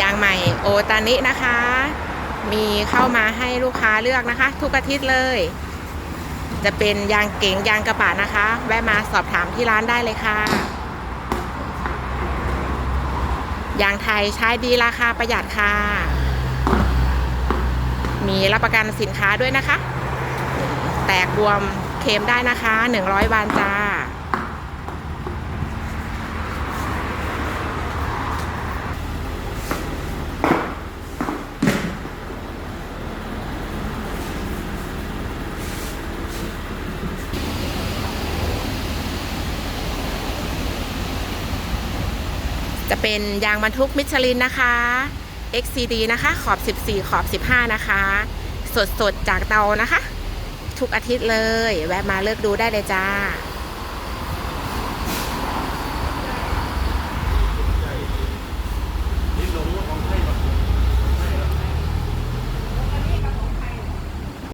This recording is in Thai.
ยางใหม่โอตานินะคะ มีเข้ามาให้ลูกค้าเลือกนะคะ ทุกอาทิตย์เลย จะเป็นยางเก๋งยางกระบะนะคะ แวะมาสอบถามที่ร้านได้เลยค่ะ ยางไทยใช้ดีราคาประหยัดค่ะ มีรับประกันสินค้าด้วยนะคะ แตกบวมเคมได้นะคะ 100วันจ้า จะเป็นยางบรรทุกมิชลินนะคะ XCD นะคะ ขอบ 14 ขอบ 15 นะคะ สดๆ จากเตานะคะ ทุกอาทิตย์เลย แวะมาเลือกดูได้เลยจ้า